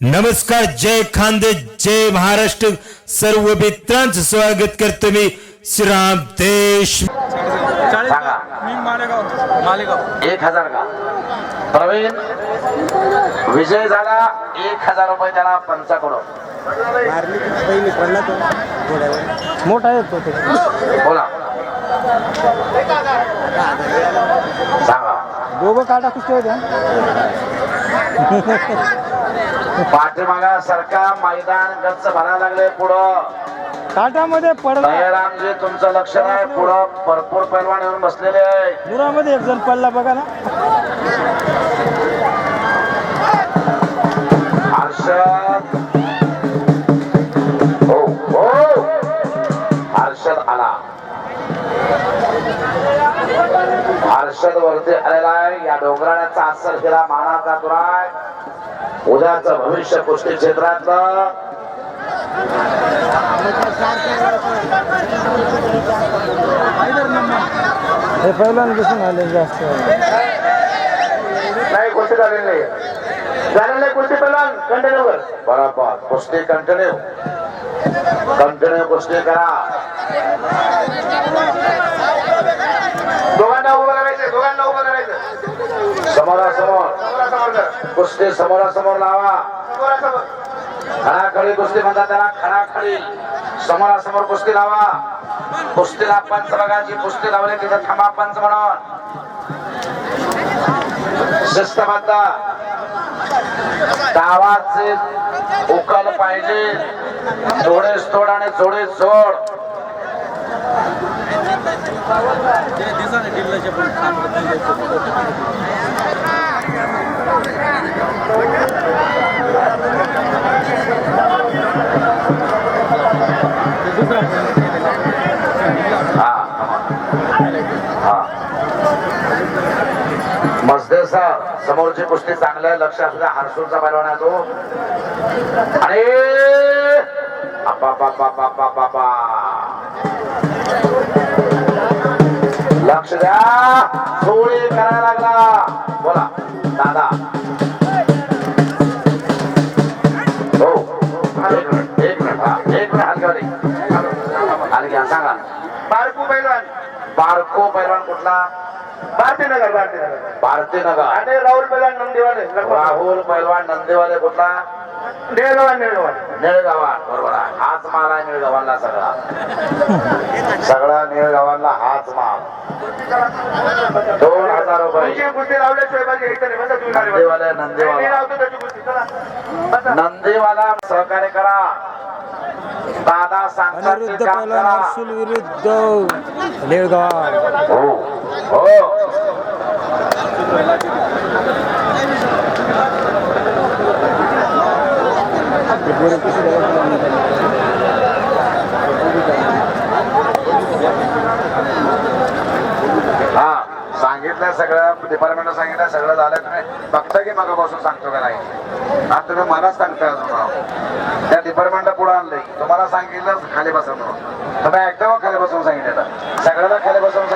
नमस्कार जय खानदे जय महाराष्ट्र. सर्व मित्रांचं स्वागत करतो मी श्रीराम देश. चाळीस सांगा. मी मालेगाव. मालेगाव एक हजार का? प्रवीण विजय झाला एक हजार रुपये त्याला पंचाकडून. मोठा आहे तो. बोला. सांगा. दोघं काटा कुस्ती होत्या? पाठीमागा सरका मैदान गच्च भरायला लागले पुढं. काटामध्ये पडला. दयारामजी तुमचं लक्ष नाही. पुढं भरपूर पैलवान येऊन बसलेले आहे. दुरामध्ये एक जण पडला बघा ना. हर्षद वरती आलेला आहे. या डोंगराळ्याचा अस्सल हिरा मानाचा दुराय उद्याचं भविष्य कुस्ती क्षेत्रातलं. हे पहिल्यानं दिसून आले जास्त. नाही कुस्ती झालेली नाही. झालेलं नाही कुस्ती पहिला कंटिन्यू कर. बरोबर. कुस्ती कंटिन्यू कंटिन्यू कुस्ती करा. दोघांना कुस्ती समोरासमोर लावा. खडाखडी कुस्ती म्हणतात त्याला खडाखडी समोरासमोर कुस्ती लावा. कुस्तीला पंच बघाची कुस्ती लावली तिथं थांबा पंच म्हणून. शिस्तबद्ध गावाचे उकल पाहिजे. जोडे तोड आणि जोडे. जोड हा हा मजदे समोरची कुस्ती चांगल्या लक्ष असू द्या हर्सूरचा पैलवान आहे तो. आणि लक्ष द्या. सोळी करायला लागला. दादा. हो. एक मिनिट एक मिनिट हा घ्या सांगा. बारकू पैलवान. बारको पैलवान कुठला? भारतीनगर भारतीनगर भारतीनगर आणि राहुल पैलवान नंदीवाले राहुल पैलवान नंदेवाले कुठला? निळगावान निळगावान निळगावात बरोबर हाच माल आहे निळगावांना सगळा. सगळा निळगावांना हाच माल दोन हजार रुपये. नंदेवाले सहकार्य करा. दादा सांगतात विरुद्ध. लेळगाव हो हो. हा सांगितलं सगळं डिपार्टमेंट सांगितलं सगळं झालं. तुम्ही बघता की मग बसून सांगतो का नाही? आता तुम्ही मलाच सांगताय अजून त्या डिपार्टमेंटला पुढे आणलंय. तुम्हाला सांगितलं खाली बसा म्हणून. तुम्ही एकदम खाली बसून सांगितलं सगळ्याला खाली बसून